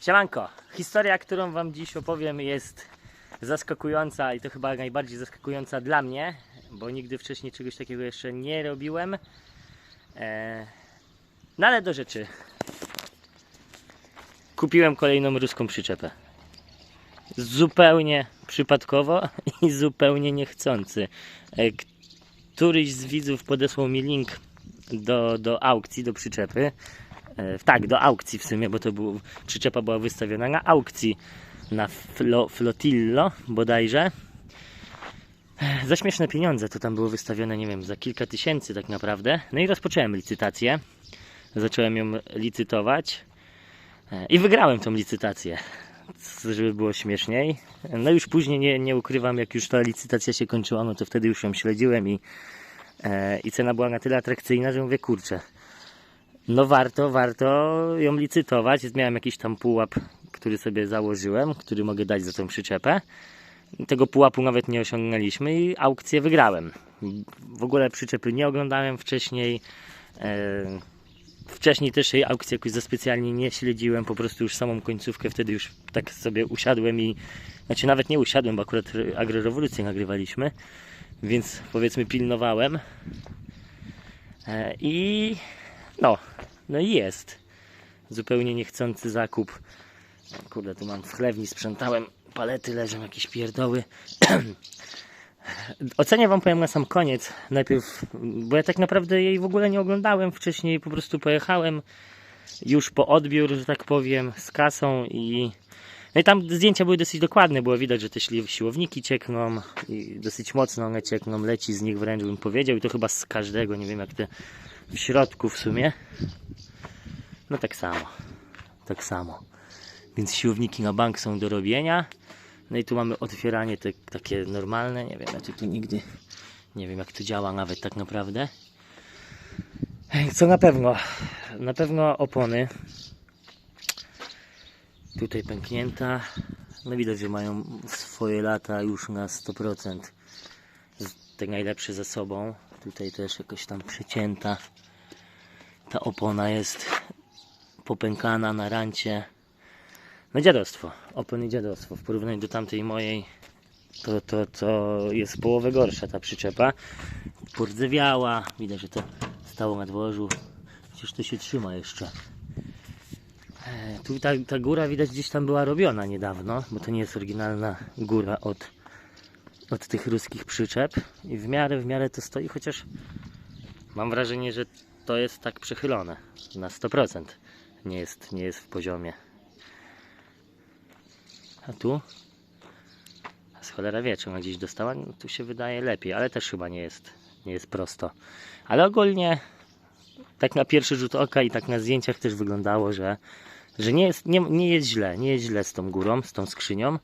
Siemanko, historia, którą wam dziś opowiem jest zaskakująca i to chyba najbardziej zaskakująca dla mnie, bo nigdy wcześniej czegoś takiego jeszcze nie robiłem. E, no ale do rzeczy. Kupiłem kolejną ruską przyczepę. Zupełnie przypadkowo i zupełnie niechcący. E, któryś z widzów podesłał mi link do, do aukcji, do przyczepy. E, tak, do aukcji w sumie, bo to był, przyczepa była wystawiona na aukcji na flo, Flotillo bodajże. E, Za śmieszne pieniądze to tam było wystawione, nie wiem, za kilka tysięcy tak naprawdę. No i rozpocząłem licytację. Zacząłem ją licytować e, i wygrałem tą licytację, żeby było śmieszniej. No już później nie, nie ukrywam, jak już ta licytacja się kończyła, no to wtedy już ją śledziłem i, e, i cena była na tyle atrakcyjna, że mówię, kurczę, no warto, warto ją licytować. Miałem jakiś tam pułap, który sobie założyłem, który mogę dać za tą przyczepę. Tego pułapu nawet nie osiągnęliśmy i aukcję wygrałem. W ogóle przyczepy nie oglądałem wcześniej. E, Wcześniej też tej aukcji jakoś za specjalnie nie śledziłem, po prostu już samą końcówkę wtedy już tak sobie usiadłem i znaczy nawet nie usiadłem, bo akurat agrorewolucję nagrywaliśmy, więc powiedzmy pilnowałem. E, I no, no i jest. Zupełnie niechcący zakup. Kurde, tu mam w chlewni, sprzątałem, palety leżą, jakieś pierdoły. Ocenię Wam powiem na sam koniec. Najpierw, bo ja tak naprawdę jej w ogóle nie oglądałem wcześniej, po prostu pojechałem już po odbiór, że tak powiem, z kasą i no i tam zdjęcia były dosyć dokładne, było widać, że te siłowniki ciekną i dosyć mocno one ciekną, leci z nich wręcz bym powiedział i to chyba z każdego, nie wiem jak te w środku w sumie. No tak samo, tak samo. Więc siłowniki na bank są do robienia. No i tu mamy otwieranie te, takie normalne, nie wiem, ja tu nigdy nie wiem jak to działa nawet tak naprawdę. Co na pewno? Na pewno opony. Tutaj pęknięta. No widać, że mają swoje lata już na 100%. Z- Te najlepsze ze sobą. Tutaj też jakoś tam przecięta. Ta opona jest popękana na rancie. No dziadostwo. Opony dziadostwo. W porównaniu do tamtej mojej to, to, to jest połowę gorsza ta przyczepa. Pordzewiała. Widać, że to stało na dworzu. Przecież to się trzyma jeszcze. E, Tu ta, ta góra widać gdzieś tam była robiona niedawno, bo to nie jest oryginalna góra od, od tych ruskich przyczep. I w miarę, w miarę to stoi, chociaż mam wrażenie, że to jest tak przechylone na 100%. Nie jest, nie jest w poziomie. A tu? Z cholera wie, czy ona gdzieś dostała? No, tu się wydaje lepiej, ale też chyba nie jest, nie jest prosto. Ale ogólnie tak na pierwszy rzut oka i tak na zdjęciach też wyglądało, że, że nie, jest, nie, nie jest źle, nie jest źle z tą górą, z tą skrzynią.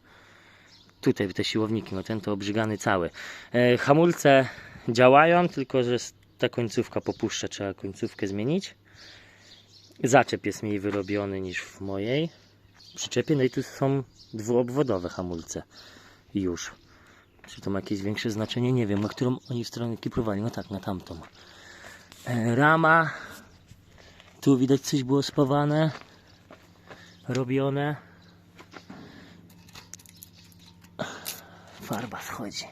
Tutaj te siłowniki, no ten to obrzygany cały. E, hamulce działają, tylko że ta końcówka popuszcza, trzeba końcówkę zmienić. Zaczep jest mniej wyrobiony niż w mojej przyczepie, no i tu są dwuobwodowe hamulce już. Czy to ma jakieś większe znaczenie? Nie wiem, na którą oni stronę kiprowali. No tak, na tamtą. E, Rama. Tu widać coś było spawane. Robione. Farba schodzi.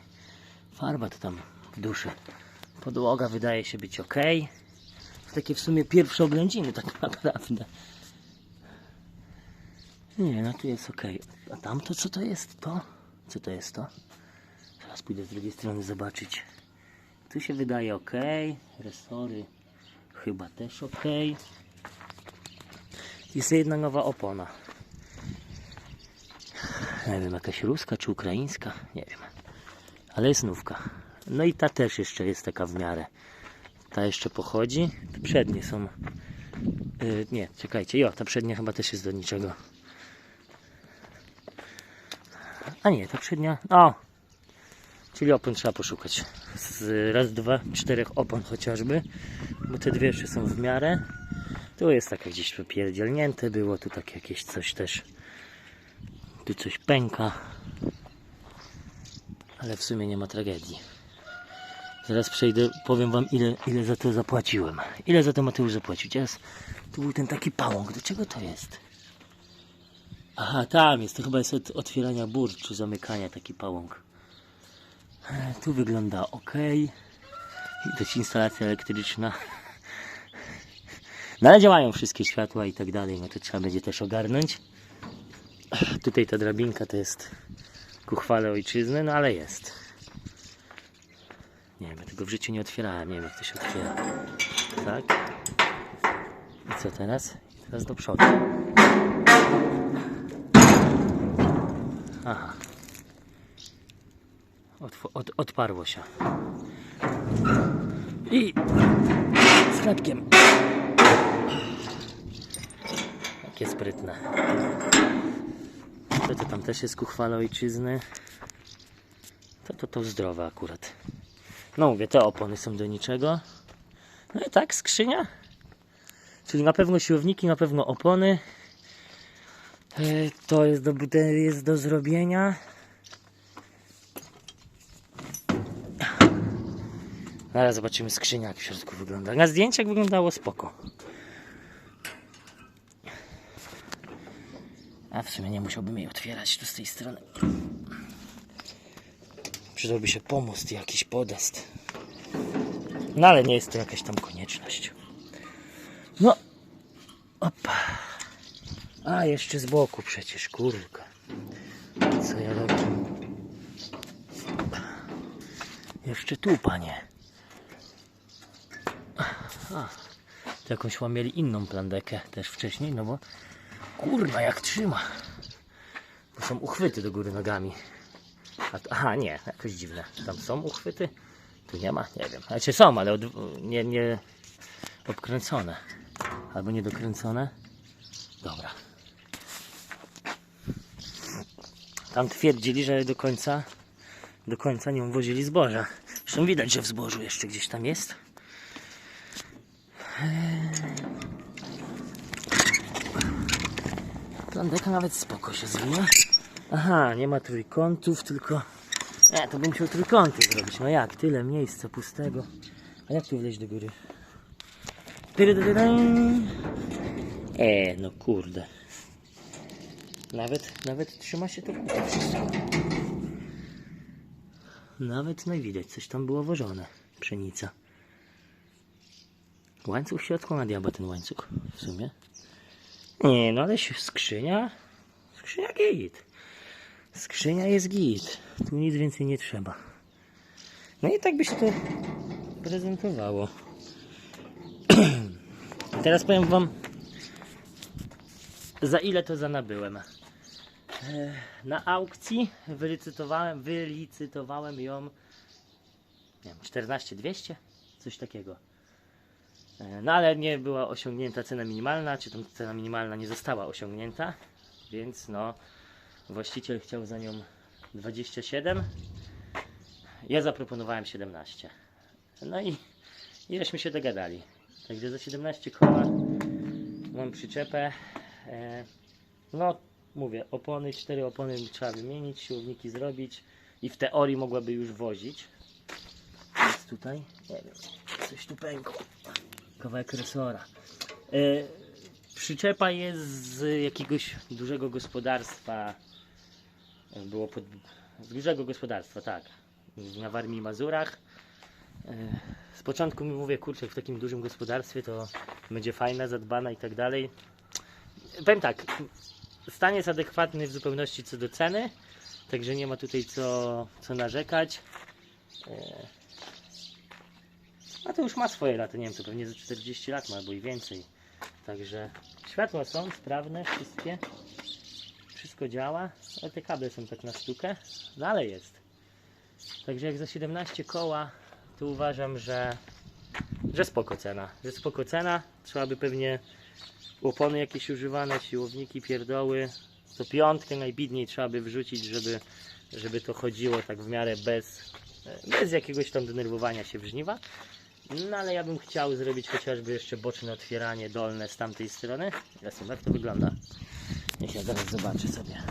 Farba to tam w duszy. Podłoga wydaje się być ok. Takie w sumie pierwsze oględziny tak naprawdę. Nie, no tu jest ok. A tamto co to jest? To? Co to jest to? Teraz pójdę z drugiej strony zobaczyć. Tu się wydaje ok. Resory chyba też ok. Jest jedna nowa opona. Nie wiem, jakaś ruska czy ukraińska? Nie wiem. Ale jest nówka. No i ta też jeszcze jest taka w miarę. Ta jeszcze pochodzi. Te przednie są. Yy, nie, czekajcie. Jo, ta przednia chyba też jest do niczego. A nie, ta przednia. O! Czyli opon trzeba poszukać. Z raz, dwa, czterech opon chociażby. Bo te dwie jeszcze są w miarę. Tu jest takie gdzieś popierdzielnięte było. Tu takie jakieś coś też. Tu coś pęka. Ale w sumie nie ma tragedii. Zaraz przejdę, powiem wam ile, ile za to zapłaciłem. Ile za to Mateusz zapłacił? Teraz tu był ten taki pałąk. Do czego to jest? Aha, tam jest, to chyba jest od otwierania bur, czy zamykania taki pałąk. E, Tu wygląda ok. Widać instalacja elektryczna. No ale działają wszystkie światła i tak dalej, no to trzeba będzie też ogarnąć. Tutaj ta drabinka to jest ku chwale ojczyzny, no ale jest. Nie wiem, ja tego w życiu nie otwierałem, nie wiem jak to się otwiera. Tak. I co teraz? Teraz do przodu. Aha. Od, odparło się. I sklepkiem. Jakie sprytne. To, to tam też jest ku chwale ojczyzny. To, to, to zdrowe akurat. No mówię, te opony są do niczego. No i tak, skrzynia. Czyli na pewno siłowniki, na pewno opony. E, To jest do, jest do zrobienia. Zaraz zobaczymy skrzynia jak w środku wygląda. Na zdjęciach wyglądało spoko. A w sumie nie musiałbym jej otwierać tu z tej strony. Przydałby się pomost jakiś podest. No ale nie jest to jakaś tam konieczność. No. Opa. A, jeszcze z boku przecież, kurka. Co ja robię? Jeszcze tu, panie. A, to jakąś chyba mieli inną plandekę też wcześniej, no bo kurwa jak trzyma. Bo są uchwyty do góry nogami. A to, aha, nie, jakoś dziwne. Tam są uchwyty? Tu nie ma? Nie wiem. Znaczy są, ale od, nie, nie obkręcone. Albo niedokręcone. Dobra. Tam twierdzili, że do końca do końca nie wozili zboża. Zresztą widać, że w zbożu jeszcze gdzieś tam jest. Plandeka nawet spoko się zwija. Aha, nie ma trójkątów, tylko... Nie, to bym musiał trójkąty zrobić. No jak, tyle miejsca pustego. A jak tu wleźć do góry? E, no kurde. Nawet, nawet trzyma się to wszystko. Nawet no widać, coś tam było wożone. Pszenica. Łańcuch w środku na diabła ten łańcuch w sumie. Nie, no ale się- skrzynia. Skrzynia git. Skrzynia jest git. Tu nic więcej nie trzeba. No i tak by się to prezentowało. Teraz powiem wam za ile to za nabyłem. E, Na aukcji wylicytowałem, wylicytowałem ją nie wiem, 14 200 coś takiego. E, No ale nie była osiągnięta cena minimalna, czy tam cena minimalna nie została osiągnięta, więc no właściciel chciał za nią 27. Ja zaproponowałem 17. No i, żeśmy się dogadali. Także za 17 koła mam przyczepę. E, no mówię, opony, cztery opony trzeba wymienić, siłowniki zrobić i w teorii mogłaby już wozić. Jest tutaj, nie wiem, coś tu pękło. Kawałek resora. E, przyczepa jest z jakiegoś dużego gospodarstwa. Było pod, z dużego gospodarstwa, tak. Na Warmii i Mazurach. E, Z początku mi mówię, kurczę, w takim dużym gospodarstwie to będzie fajna, zadbana i tak dalej. Powiem tak, stan jest adekwatny w zupełności co do ceny, także nie ma tutaj co, co narzekać. E, A to już ma swoje lata, nie wiem, to pewnie ze 40 lat ma, albo i więcej. Także światła są sprawne, wszystkie. Wszystko działa, ale te kable są tak na sztukę, no ale jest. Także jak za 17 koła, to uważam, że, że spoko cena. Że spoko cena, trzeba by pewnie opony jakieś używane, siłowniki, pierdoły. To piątkę najbidniej trzeba by wrzucić, żeby, żeby to chodziło tak w miarę bez, bez jakiegoś tam denerwowania się w żniwa. No ale ja bym chciał zrobić chociażby jeszcze boczne otwieranie dolne z tamtej strony. Jasne, jak to wygląda. Niech ja zaraz zobaczę sobie.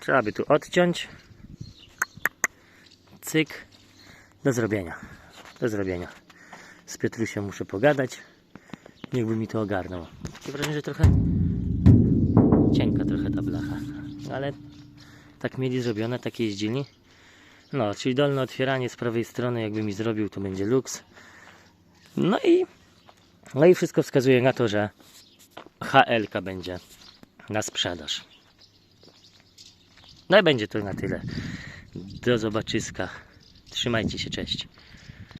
Trzeba by tu odciąć. Cyk. Do zrobienia. Do zrobienia. Z Piotrusiem muszę pogadać. Niechby mi to ogarnął. Takie wrażenie, że trochę cienka trochę ta blacha. Ale tak mieli zrobione, tak jeździli. No, czyli dolne otwieranie z prawej strony jakby mi zrobił, to będzie luks. No i no i wszystko wskazuje na to, że HL będzie na sprzedaż. No i będzie to na tyle. Do zobaczyska. Trzymajcie się, cześć.